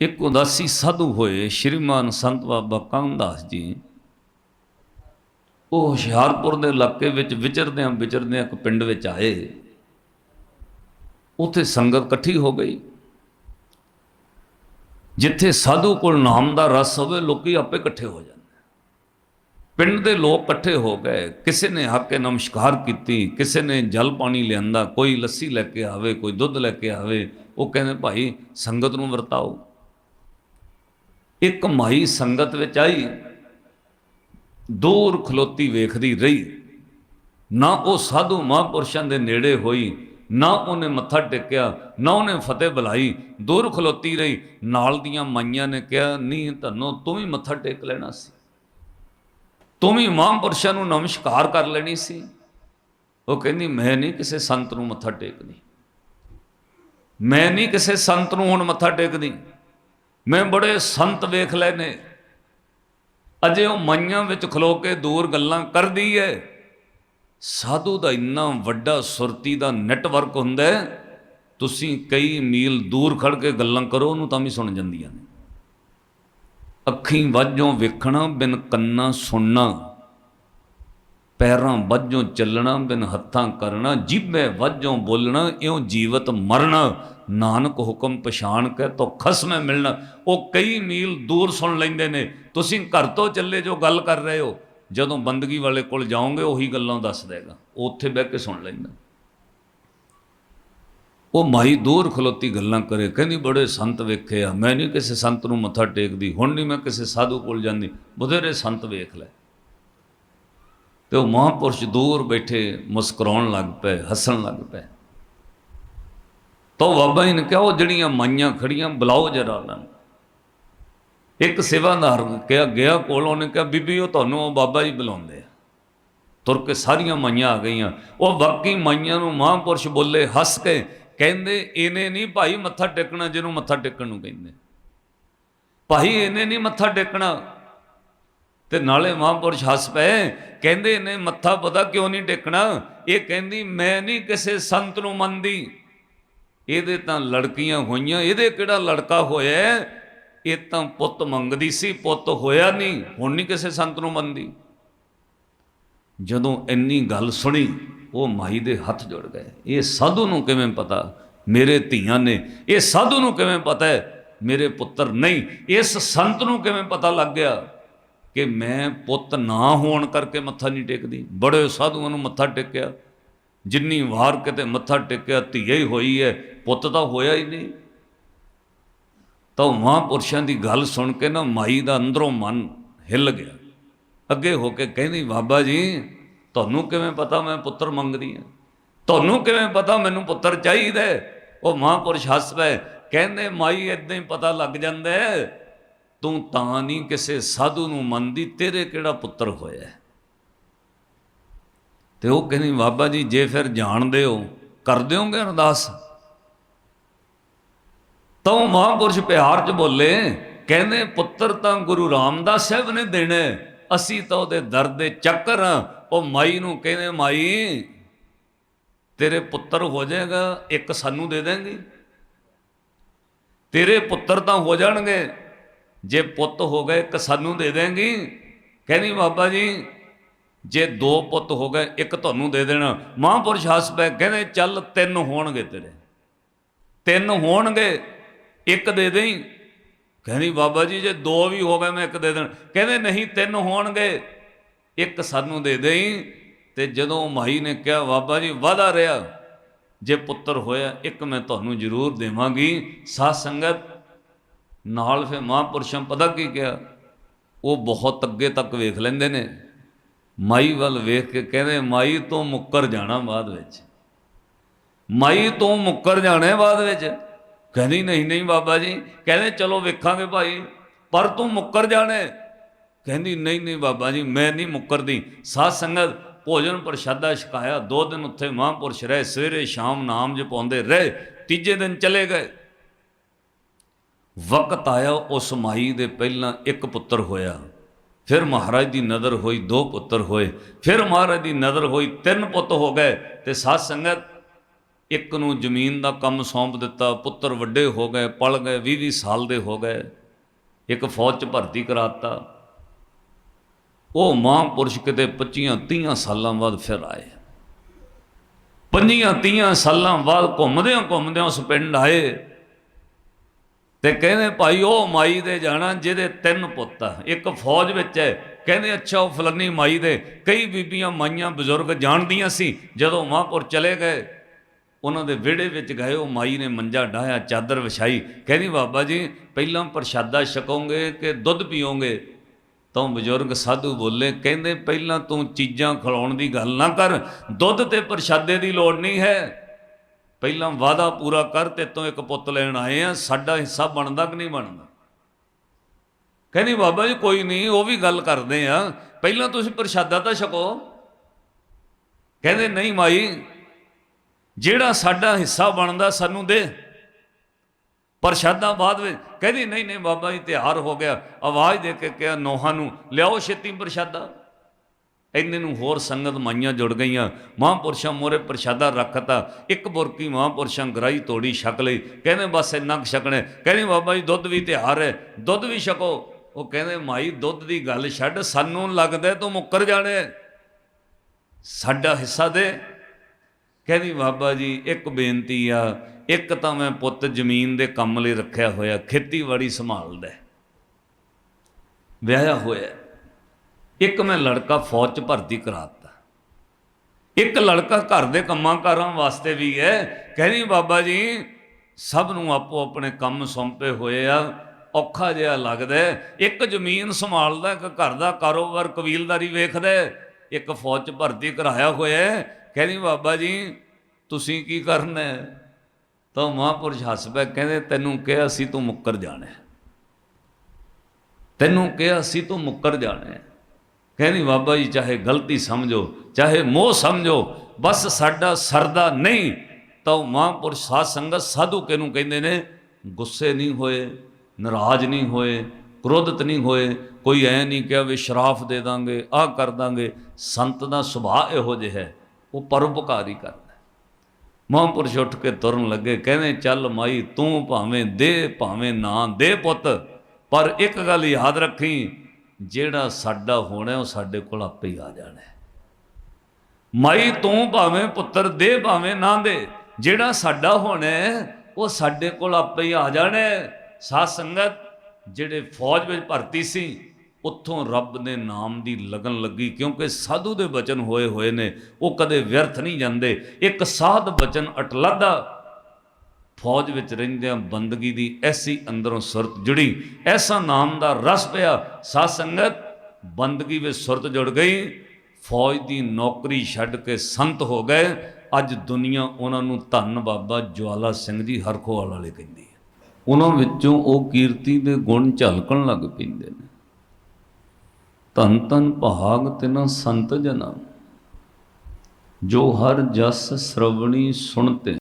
ਇੱਕ ਉਦਾਸੀ ਸਾਧੂ ਹੋਏ ਸ਼੍ਰੀਮਾਨ ਸੰਤ ਬਾਬਾ ਕਾਮਦਾਸ ਜੀ। ਉਹ ਹੁਸ਼ਿਆਰਪੁਰ ਦੇ ਇਲਾਕੇ ਵਿੱਚ ਵਿਚਰਦਿਆਂ ਵਿਚਰਦਿਆਂ ਇੱਕ ਪਿੰਡ ਵਿੱਚ ਆਏ। ਉੱਥੇ ਸੰਗਤ ਇਕੱਠੀ ਹੋ ਗਈ। ਜਿੱਥੇ ਸਾਧੂ ਕੋਲ ਨਾਮ ਦਾ ਰਸ ਹੋਵੇ, ਲੋਕੀ ਆਪੇ ਇਕੱਠੇ ਹੋ ਜਾਂਦੇ। ਪਿੰਡ ਦੇ ਲੋਕ ਇਕੱਠੇ ਹੋ ਗਏ। ਕਿਸੇ ਨੇ ਹੱਕ ਕੇ ਨਮਸਕਾਰ ਕੀਤੀ, ਕਿਸੇ ਨੇ ਜਲ ਪਾਣੀ ਲਿਆਂਦਾ, ਕੋਈ ਲੱਸੀ ਲੈ ਕੇ ਆਵੇ, ਕੋਈ ਦੁੱਧ ਲੈ ਕੇ ਆਵੇ। ਉਹ ਕਹਿੰਦੇ, ਭਾਈ, ਸੰਗਤ ਨੂੰ ਵਰਤਾਓ। ਇੱਕ ਮਾਈ ਸੰਗਤ ਵਿੱਚ ਆਈ। ਦੂਰ ਖਲੋਤੀ ਵੇਖਦੀ ਰਹੀ। ਨਾ ਉਹ ਸਾਧੂ ਮਹਾਂਪੁਰਸ਼ਾਂ ਦੇ ਨੇੜੇ ਹੋਈ, ਨਾ ਉਹਨੇ ਮੱਥਾ ਟੇਕਿਆ, ਨਾ ਉਹਨੇ ਫਤਿਹ ਬੁਲਾਈ। ਦੂਰ ਖਲੋਤੀ ਰਹੀ। ਨਾਲ ਦੀਆਂ ਮਾਈਆਂ ਨੇ ਕਿਹਾ ਨਹੀਂ ਧੰਨੋ, ਤੂੰ ਵੀ ਮੱਥਾ ਟੇਕ ਲੈਣਾ ਸੀ। ਤੂੰ ਵੀ ਮਹਾਂਪੁਰਸ਼ਾਂ ਨੂੰ ਨਮਸਕਾਰ ਕਰ ਲੈਣੀ ਸੀ। ਉਹ ਕਹਿੰਦੀ, ਮੈਂ ਨਹੀਂ ਕਿਸੇ ਸੰਤ ਨੂੰ ਮੱਥਾ ਟੇਕਦੀ। ਮੈਂ ਨਹੀਂ ਕਿਸੇ ਸੰਤ ਨੂੰ ਹੁਣ ਮੱਥਾ ਟੇਕਦੀ। ਮੈਂ ਬੜੇ ਸੰਤ ਵੇਖ ਲਏ ਨੇ। ਅਜੇ ਉਹ ਮਾਈਆਂ ਵਿੱਚ ਖਲੋ ਕੇ ਦੂਰ ਗੱਲਾਂ ਕਰਦੀ ਹੈ ਸਾਧੂ ਦਾ ਇੰਨਾ ਵੱਡਾ ਸੁਰਤੀ ਦਾ ਨੈਟਵਰਕ ਹੁੰਦਾ ਤੁਸੀਂ ਕਈ ਮੀਲ ਦੂਰ ਖੜ ਕੇ ਗੱਲਾਂ ਕਰੋ, ਉਹਨੂੰ ਤਾਂ ਵੀ ਸੁਣ ਜਾਂਦੀਆਂ ਨੇ। ਅੱਖੀਂ ਵਾਜੋਂ ਵੇਖਣਾ, ਬਿਨ ਕੰਨਾਂ ਸੁਣਨਾ। ਪੈਰਾਂ ਵਾਜੋਂ ਚੱਲਣਾ, ਬਿਨ ਹੱਥਾਂ ਕਰਨਾ। ਜੀਭੇ ਵਾਜੋਂ ਬੋਲਣਾ, ਇਉਂ ਜੀਵਤ ਮਰਨਾ। ਨਾਨਕ ਹੁਕਮ ਪਛਾਣ ਕੇ ਤੋ ਖਸਮੇ ਮਿਲਣਾ। ਉਹ ਕਈ ਮੀਲ ਦੂਰ ਸੁਣ ਲੈਂਦੇ ਨੇ। ਤੁਸੀਂ ਘਰ ਤੋਂ ਚੱਲੇ ਜੋ ਗੱਲ ਕਰ ਰਹੇ ਹੋ, ਜਦੋਂ ਬੰਦਗੀ ਵਾਲੇ ਕੋਲ ਜਾਓਗੇ ਉਹੀ ਗੱਲਾਂ ਦੱਸ ਦੇਗਾ। ਉਹ ਉੱਥੇ ਬਹਿ ਕੇ ਸੁਣ ਲੈਂਦਾ। ਉਹ ਮਾਈ ਦੂਰ ਖਲੋਤੀ ਗੱਲਾਂ ਕਰੇ, ਕਹਿੰਦੀ ਬੜੇ ਸੰਤ ਵੇਖੇ ਆ। ਮੈਂ ਨਹੀਂ ਕਿਸੇ ਸੰਤ ਨੂੰ ਮੱਥਾ ਟੇਕਦੀ, ਹੁਣ ਨਹੀਂ ਮੈਂ ਕਿਸੇ ਸਾਧੂ ਕੋਲ ਜਾਂਦੀ। ਬਥੇਰੇ ਸੰਤ ਵੇਖ ਲੈ। ਤੇ ਉਹ ਮਹਾਂਪੁਰਸ਼ ਦੂਰ ਬੈਠੇ ਮੁਸਕਰਾਉਣ ਲੱਗ ਪਏ, ਹੱਸਣ ਲੱਗ ਪਏ। ਤਾਂ ਉਹ ਬਾਬਾ ਜੀ ਨੇ ਕਿਹਾ, ਉਹ ਜਿਹੜੀਆਂ ਮਾਈਆਂ ਖੜੀਆਂ, ਬੁਲਾਓ ਜਰਾ ਉਹਨਾਂ ਨੂੰ। ਇੱਕ ਸੇਵਾਦਾਰ ਕਿਹਾ, ਗਿਆ ਕੋਲ, ਉਹਨੇ ਕਿਹਾ, ਬੀਬੀ, ਉਹ ਤੁਹਾਨੂੰ ਉਹ ਬਾਬਾ ਜੀ ਬੁਲਾਉਂਦੇ ਆ। ਤੁਰ ਕੇ ਸਾਰੀਆਂ ਮਾਈਆਂ ਆ ਗਈਆਂ। ਉਹ ਬਾਕੀ ਮਾਈਆਂ ਨੂੰ ਮਹਾਂਪੁਰਸ਼ ਬੋਲੇ, ਹੱਸ ਕੇ ਕਹਿੰਦੇ, ਇਹਨੇ ਨਹੀਂ ਭਾਈ ਮੱਥਾ ਟੇਕਣਾ ਜਿਹਨੂੰ ਮੱਥਾ ਟੇਕਣ ਨੂੰ ਕਹਿੰਦੇ। ਭਾਈ, ਇਹਨੇ ਨਹੀਂ ਮੱਥਾ ਟੇਕਣਾ। ਤੇ ਨਾਲੇ ਮਹਾਂਪੁਰਸ਼ ਹੱਸ ਪਏ, ਕਹਿੰਦੇ ਇਹਨੇ ਮੱਥਾ ਪਤਾ ਕਿਉਂ ਨਹੀਂ ਟੇਕਣਾ? ਇਹ ਕਹਿੰਦੀ, ਮੈਂ ਨਹੀਂ ਕਿਸੇ ਸੰਤ ਨੂੰ ਮੰਨਦੀ। ਇਹਦੇ ਤਾਂ ਲੜਕੀਆਂ ਹੋਈਆਂ, ਇਹਦੇ ਕਿਹੜਾ ਲੜਕਾ ਹੋਇਆ? ਇਹ ਤਾਂ ਪੁੱਤ ਮੰਗਦੀ ਸੀ, ਪੁੱਤ ਹੋਇਆ ਨਹੀਂ, ਹੁਣ ਨਹੀਂ ਕਿਸੇ ਸੰਤ ਨੂੰ ਮੰਨਦੀ। ਜਦੋਂ ਇੰਨੀ ਗੱਲ ਸੁਣੀ, ਉਹ ਮਾਈ ਦੇ ਹੱਥ ਜੁੜ ਗਏ। ਇਹ ਸਾਧੂ ਨੂੰ ਕਿਵੇਂ ਪਤਾ? ਮੇਰੇ ਧੀਆਂ ਨੇ। ਇਹ ਸਾਧੂ ਨੂੰ ਕਿਵੇਂ ਪਤਾ ਹੈ? ਮੇਰੇ ਪੁੱਤਰ ਨਹੀਂ। ਇਸ ਸੰਤ ਨੂੰ ਕਿਵੇਂ ਪਤਾ ਲੱਗ ਗਿਆ ਕਿ ਮੈਂ ਪੁੱਤ ਨਾ ਹੋਣ ਕਰਕੇ ਮੱਥਾ ਨਹੀਂ ਟੇਕਦੀ? ਬੜੇ ਸਾਧੂਆਂ ਨੂੰ ਮੱਥਾ ਟੇਕਿਆ। ਜਿੰਨੀ ਵਾਰ ਕਿਤੇ ਮੱਥਾ ਟੇਕਿਆ, ਧੀਏ ਹੀ ਹੋਈ ਹੈ ਪੁੱਤ ਤਾਂ ਹੋਇਆ ਹੀ ਨਹੀਂ। ਤਾਂ ਮਹਾਂਪੁਰਸ਼ਾਂ ਦੀ ਗੱਲ ਸੁਣ ਕੇ ਨਾ ਮਾਈ ਦਾ ਅੰਦਰੋਂ ਮਨ ਹਿੱਲ ਗਿਆ। ਅੱਗੇ ਹੋ ਕੇ ਕਹਿੰਦੀ, ਬਾਬਾ ਜੀ, ਤੁਹਾਨੂੰ ਕਿਵੇਂ ਪਤਾ ਮੈਂ ਪੁੱਤਰ ਮੰਗਦੀ ਹਾਂ ਤੁਹਾਨੂੰ ਕਿਵੇਂ ਪਤਾ ਮੈਨੂੰ ਪੁੱਤਰ ਚਾਹੀਦਾ ਉਹ ਮਹਾਂਪੁਰਸ਼ ਹੱਸ ਪਏ ਕਹਿੰਦੇ, ਮਾਈ ਇਦਾਂ ਹੀ ਪਤਾ ਲੱਗ ਜਾਂਦਾ ਤੂੰ ਤਾਂ ਨਹੀਂ ਕਿਸੇ ਸਾਧੂ ਨੂੰ ਮੰਨਦੀ, ਤੇਰੇ ਕਿਹੜਾ ਪੁੱਤਰ ਹੋਇਆ ਤੇ ਉਹ ਕਹਿੰਦੀ, ਬਾਬਾ ਜੀ, ਜੇ ਫਿਰ ਜਾਣਦੇ ਹੋ, ਕਰ ਦਿਓਗੇ ਅਰਦਾਸ? ਤਾਂ ਉਹ ਮਹਾਂਪੁਰਸ਼ ਪਿਆਰ ਚ ਬੋਲੇ, ਕਹਿੰਦੇ, ਪੁੱਤਰ ਤਾਂ ਗੁਰੂ ਰਾਮਦਾਸ ਸਾਹਿਬ ਨੇ ਦੇਣੇ, ਅਸੀਂ ਤਾਂ ਉਹਦੇ ਦਰ ਦੇ ਚੱਕਰ ਹਾਂ। ਉਹ ਮਾਈ ਨੂੰ ਕਹਿੰਦੇ, ਮਾਈ, ਤੇਰੇ ਪੁੱਤਰ ਹੋ ਜਾਏਗਾ, ਇੱਕ ਸਾਨੂੰ ਦੇ ਦੇਂਗੀ। ਤੇਰੇ ਪੁੱਤਰ ਤਾਂ ਹੋ ਜਾਣਗੇ, ਜੇ ਪੁੱਤ ਹੋ ਗਏ ਇੱਕ ਸਾਨੂੰ ਦੇ ਦੇਂਗੀ। ਕਹਿੰਦੀ, ਬਾਬਾ ਜੀ ਜੇ ਦੋ ਪੁੱਤ ਹੋ ਗਏ, ਇੱਕ ਤੁਹਾਨੂੰ ਦੇ ਦੇਣਾ। ਮਹਾਂਪੁਰਸ਼ ਹੱਸ ਪਏ ਕਹਿੰਦੇ, ਚੱਲ ਤਿੰਨ ਹੋਣਗੇ ਤੇਰੇ। ਤਿੰਨ ਹੋਣਗੇ, ਇੱਕ ਦੇ ਦੇਈ। ਕਹਿੰਦੀ, ਬਾਬਾ ਜੀ, ਜੇ ਦੋ ਵੀ ਹੋ ਗਏ, ਮੈਂ ਇੱਕ ਦੇ ਦੇਣ। ਕਹਿੰਦੇ, ਨਹੀਂ, ਤਿੰਨ ਹੋਣਗੇ, ਇੱਕ ਸਾਨੂੰ ਦੇ ਦੇਈ। ਤੇ ਜਦੋਂ ਮਾਈ ਨੇ ਕਿਹਾ, ਬਾਬਾ ਜੀ, ਵਾਦਾ ਰਿਹਾ, ਜੇ ਪੁੱਤਰ ਹੋਇਆ, ਇੱਕ ਮੈਂ ਤੁਹਾਨੂੰ ਜ਼ਰੂਰ ਦੇਵਾਂਗੀ। ਸਾਧ ਸੰਗਤ ਨਾਲ ਫਿਰ ਮਹਾਂਪੁਰਸ਼ਾਂ ਪਤਾ ਕੀ ਕਿਹਾ? ਉਹ ਬਹੁਤ ਅੱਗੇ ਤੱਕ ਵੇਖ ਲੈਂਦੇ ਨੇ। ਮਾਈ ਵੱਲ ਵੇਖ ਕੇ ਕਹਿੰਦੇ, ਮਾਈ ਤੋਂ ਮੁੱਕਰ ਜਾਣਾ ਬਾਅਦ ਵਿੱਚ। ਮਾਈ ਤੋਂ ਮੁੱਕਰ ਜਾਣਾ ਬਾਅਦ ਵਿੱਚ। ਕਹਿੰਦੀ, ਨਹੀਂ ਨਹੀਂ ਬਾਬਾ ਜੀ। ਕਹਿੰਦੇ, ਚਲੋ ਵੇਖਾਂਗੇ ਭਾਈ, ਪਰ ਤੂੰ ਮੁੱਕਰ ਜਾਣੇ। ਕਹਿੰਦੀ, ਨਹੀਂ ਨਹੀਂ ਬਾਬਾ ਜੀ, ਮੈਂ ਨਹੀਂ ਮੁੱਕਰਦੀ। ਸਾਧ ਸੰਗਤ ਭੋਜਨ ਪ੍ਰਸ਼ਾਦਾ ਛਕਾਇਆ। ਦੋ ਦਿਨ ਉੱਥੇ ਮਹਾਂਪੁਰਸ਼ ਰਹੇ। ਸਵੇਰੇ ਸ਼ਾਮ ਨਾਮ ਜਪਾਉਂਦੇ ਰਹੇ। ਤੀਜੇ ਦਿਨ ਚਲੇ ਗਏ। ਵਕਤ ਆਇਆ, ਉਸ ਮਾਈ ਦੇ ਪਹਿਲਾਂ ਇੱਕ ਪੁੱਤਰ ਹੋਇਆ। ਫਿਰ ਮਹਾਰਾਜ ਦੀ ਨਜ਼ਰ ਹੋਈ ਦੋ ਪੁੱਤਰ ਹੋਏ, ਫਿਰ ਮਹਾਰਾਜ ਦੀ ਨਜ਼ਰ ਹੋਈ ਤਿੰਨ ਪੁੱਤ ਹੋ ਗਏ ਤੇ ਸਾਧ ਸੰਗਤ ਇੱਕ ਨੂੰ ਜ਼ਮੀਨ ਦਾ ਕੰਮ ਸੌਂਪ ਦਿੱਤਾ, ਪੁੱਤਰ ਵੱਡੇ ਹੋ ਗਏ, ਪਲ ਗਏ 20 20 ਸਾਲ ਦੇ ਹੋ ਗਏ, ਇੱਕ ਫੌਜ 'ਚ ਭਰਤੀ ਕਰਾਤਾ। ਉਹ ਮਹਾਂਪੁਰਸ਼ ਕਿਤੇ 25 30 ਸਾਲਾਂ ਬਾਅਦ ਫਿਰ ਆਏ। ਪੰਜੀਆਂ 30 ਸਾਲਾਂ ਬਾਅਦ ਘੁੰਮਦਿਆਂ ਘੁੰਮਦਿਆਂ ਉਸ ਪਿੰਡ ਆਏ। ਤੇ ਕਹਿੰਦੇ ਭਾਈ ਉਹ ਮਾਈ ਦੇ ਜਾਣਾ ਜਿਹਦੇ ਤਿੰਨ ਪੁੱਤ ਆ। ਇੱਕ ਫੌਜ ਵਿੱਚ ਹੈ। ਕਹਿੰਦੇ ਅੱਛਾ, ਉਹ ਫਲਨੀ ਮਾਈ ਦੇ ਕਈ ਬੀਬੀਆਂ ਮਾਈਆਂ ਬਜ਼ੁਰਗ ਜਾਣਦੀਆਂ ਸੀ। ਜਦੋਂ ਮਹਾਂਪੁਰ ਚਲੇ ਗਏ, ਉਹਨਾਂ ਦੇ ਵਿਹੜੇ ਵਿੱਚ ਗਏ, ਉਹ ਮਾਈ ਨੇ ਮੰਜਾ ਢਾਇਆ ਚਾਦਰ ਵਿਛਾਈ। ਕਹਿੰਦੀ, ਬਾਬਾ ਜੀ, ਪਹਿਲਾਂ ਪ੍ਰਸ਼ਾਦਾ ਛਕੋਗੇ ਕਿ ਦੁੱਧ ਪੀਓਗੇ? ਤਾਂ ਬਜ਼ੁਰਗ ਸਾਧੂ ਬੋਲੇ, ਕਹਿੰਦੇ, ਪਹਿਲਾਂ ਤੂੰ ਚੀਜ਼ਾਂ ਖਿਲਾਉਣ ਦੀ ਗੱਲ ਨਾ ਕਰ। ਦੁੱਧ ਤੇ ਪ੍ਰਸ਼ਾਦੇ ਦੀ ਲੋੜ ਨਹੀਂ ਹੈ। ਪਹਿਲਾਂ ਵਾਦਾ ਪੂਰਾ ਕਰ ਤੇ ਤੋਂ ਇੱਕ ਪੁੱਤ ਲੈਣ ਆਏ ਆ, ਸਾਡਾ ਹਿੱਸਾ ਬਣਦਾ ਕਿ ਨਹੀਂ ਬਣਦਾ? ਕਹਿੰਦੀ, ਬਾਬਾ ਜੀ, ਕੋਈ ਨਹੀਂ, ਉਹ ਵੀ ਗੱਲ ਕਰਦੇ ਆ। ਪਹਿਲਾਂ ਤੁਸੀਂ ਪ੍ਰਸ਼ਾਦਾ ਤਾਂ ਛਕੋ। ਕਹਿੰਦੇ, ਨਹੀਂ ਮਾਈ, ਜਿਹੜਾ ਸਾਡਾ ਹਿੱਸਾ ਬਣਦਾ ਸਾਨੂੰ ਦੇ। ਪ੍ਰਸ਼ਾਦਾ ਬਾਅਦ ਵਿੱਚ, ਕਹਿੰਦੀ, ਨਹੀਂ ਨਹੀਂ, ਬਾਬਾ ਜੀ ਤਿਆਰ ਹੋ ਗਿਆ। ਆਵਾਜ਼ ਦੇ ਕੇ ਕਿਹਾ, ਨੋਹਾਂ ਨੂੰ, ਲਿਆਓ ਛੇਤੀ ਪ੍ਰਸ਼ਾਦਾ। ਇੰਨੇ ਨੂੰ ਹੋਰ ਸੰਗਤ ਮਾਈਆਂ ਜੁੜ ਗਈਆਂ। ਮਹਾਂਪੁਰਸ਼ਾਂ ਮੋਰੇ ਪ੍ਰਸ਼ਾਦਾ ਰੱਖਤਾ। ਇੱਕ ਬੁਰਕੀ ਮਹਾਂਪੁਰਸ਼ਾਂ ਗਰਾਈ ਤੋੜੀ ਛਕ ਲਈ। ਕਹਿੰਦੇ ਬਸ ਇੰਨਾ ਕੁ ਛਕਣੇ ਕਹਿੰਦੇ ਬਾਬਾ ਜੀ, ਦੁੱਧ ਵੀ ਤਿਆਰ ਹੈ। ਦੁੱਧ ਵੀ ਛਕੋ। ਉਹ ਕਹਿੰਦੇ, ਮਾਈ, ਦੁੱਧ ਦੀ ਗੱਲ ਛੱਡ। ਸਾਨੂੰ ਲੱਗਦਾ ਤੂੰ ਮੁੱਕਰ ਜਾਣੇ ਸਾਡਾ ਹਿੱਸਾ ਦੇ। ਕਹਿੰਦੀ, ਬਾਬਾ ਜੀ, ਇੱਕ ਬੇਨਤੀ ਆ। ਇੱਕ ਤਾਂ ਮੈਂ ਪੁੱਤ ਜ਼ਮੀਨ ਦੇ ਕੰਮ ਲਈ ਰੱਖਿਆ ਹੋਇਆ। ਖੇਤੀਬਾੜੀ ਸੰਭਾਲਦਾ ਵਿਆਹਿਆ ਹੋਇਆ ਇੱਕ ਮੈਂ ਲੜਕਾ ਫੌਜ 'ਚ ਭਰਤੀ ਕਰਾਤਾ। ਇੱਕ ਲੜਕਾ ਘਰ ਦੇ ਕੰਮਾਂ ਕਾਰਾਂ ਵਾਸਤੇ ਵੀ ਹੈ। ਕਹਿੰਦੀ, ਬਾਬਾ ਜੀ, ਸਭ ਨੂੰ ਆਪੋ ਆਪਣੇ ਕੰਮ ਸੌਂਪੇ ਹੋਏ ਆ, ਔਖਾ ਜਿਹਾ ਲੱਗਦਾ ਇੱਕ ਜ਼ਮੀਨ ਸੰਭਾਲਦਾ, ਇੱਕ ਘਰ ਦਾ ਕਾਰੋਬਾਰ ਕਬੀਲਦਾਰੀ ਵੇਖਦਾ ਇੱਕ ਫੌਜ 'ਚ ਭਰਤੀ ਕਰਾਇਆ ਹੋਇਆ ਕਹਿੰਦੀ, ਬਾਬਾ ਜੀ, ਤੁਸੀਂ ਕੀ ਕਰਨਾ ਤਾਂ ਮਹਾਂਪੁਰਸ਼ ਹੱਸ ਪਏ ਕਹਿੰਦੇ, ਤੈਨੂੰ ਕਿਹਾ ਸੀ ਤੂੰ ਮੁੱਕਰ ਜਾਣਾ ਤੈਨੂੰ ਕਿਹਾ ਸੀ ਤੂੰ ਮੁੱਕਰ ਜਾਣਾ ਕਹਿੰਦੀ ਬਾਬਾ ਜੀ, ਚਾਹੇ ਗਲਤੀ ਸਮਝੋ, ਚਾਹੇ ਮੋਹ ਸਮਝੋ, ਬਸ ਸਾਡਾ ਸਰਦਾ ਨਹੀਂ। ਤਾਂ ਉਹ ਮਹਾਂਪੁਰਸ਼ ਸਾਧ ਸੰਗਤ ਸਾਧੂ ਕਿਹਨੂੰ ਕਹਿੰਦੇ ਨੇ? ਗੁੱਸੇ ਨਹੀਂ ਹੋਏ, ਨਾਰਾਜ਼ ਨਹੀਂ ਹੋਏ, ਕ੍ਰੋਧਿਤ ਨਹੀਂ ਹੋਏ, ਕੋਈ ਐ ਨਹੀਂ ਕਿਹਾ ਵੀ ਸ਼ਰਾਫ ਦੇ ਦਾਂਗੇ, ਆਹ ਕਰ ਦਾਂਗੇ। ਸੰਤ ਦਾ ਸੁਭਾਅ ਇਹੋ ਜਿਹਾ ਹੈ, ਉਹ ਪਰਉਪਕਾਰੀ ਕਰਦਾ ਮਹਾਂਪੁਰਸ਼ ਉੱਠ ਕੇ ਤੁਰਨ ਲੱਗੇ, ਕਹਿੰਦੇ, ਚੱਲ ਮਾਈ, ਤੂੰ ਭਾਵੇਂ ਦੇ, ਭਾਵੇਂ ਨਾ ਦੇ ਪੁੱਤ, ਪਰ ਇੱਕ ਗੱਲ ਯਾਦ ਰੱਖੀ ਜਿਹੜਾ ਸਾਡਾ ਹੋਣਾ ਉਹ ਸਾਡੇ ਕੋਲ ਆਪੇ ਹੀ ਆ ਜਾਣਾ ਮਾਈ ਤੂੰ ਭਾਵੇਂ ਪੁੱਤਰ ਦੇ, ਭਾਵੇਂ ਨਾ ਦੇ, ਜਿਹੜਾ ਸਾਡਾ ਹੋਣਾ ਉਹ ਸਾਡੇ ਕੋਲ ਆਪੇ ਹੀ ਆ ਜਾਣਾ ਹੈ। ਸਾਧ ਸੰਗਤ ਜਿਹੜੇ ਫੌਜ ਵਿੱਚ ਭਰਤੀ ਸੀ, ਉੱਥੋਂ ਰੱਬ ਦੇ ਨਾਮ ਦੀ ਲਗਨ ਲੱਗੀ, ਕਿਉਂਕਿ ਸਾਧੂ ਦੇ ਬਚਨ ਹੋਏ ਹੋਏ ਨੇ, ਉਹ ਕਦੇ ਵਿਅਰਥ ਨਹੀਂ ਜਾਂਦੇ ਇੱਕ ਸਾਧ ਬਚਨ ਅਟਲਾਦਾ ਫੌਜ ਵਿੱਚ ਰਹਿੰਦਿਆਂ ਬੰਦਗੀ ਦੀ ਐਸੀ ਅੰਦਰੋਂ ਸੁਰਤ ਜੁੜੀ, ਐਸਾ ਨਾਮ ਦਾ ਰਸ ਪਿਆ, ਸਾਧ ਸੰਗਤ ਬੰਦਗੀ ਵਿੱਚ ਸੁਰਤ ਜੁੜ ਗਈ, ਫੌਜ ਦੀ ਨੌਕਰੀ ਛੱਡ ਕੇ ਸੰਤ ਹੋ ਗਏ, ਅੱਜ ਦੁਨੀਆ ਉਹਨਾਂ ਨੂੰ ਧੰਨ ਬਾਬਾ ਜਵਾਲਾ ਸਿੰਘ ਜੀ ਹਰਖੋਵਾਲ ਵਾਲੇ ਕਹਿੰਦੀ ਹੈ। ਉਹਨਾਂ ਵਿੱਚੋਂ ਉਹ ਕੀਰਤੀ ਦੇ ਗੁਣ ਝਲਕਣ ਲੱਗ ਪੈਂਦੇ ਨੇ। ਧੰਨ ਧੰਨ ਭਾਗ ਤਿਨਾ ਸੰਤ ਜਨਾ, ਜੋ ਹਰ ਜਸ ਸ਼੍ਰਵਣੀ ਸੁਣਤੇ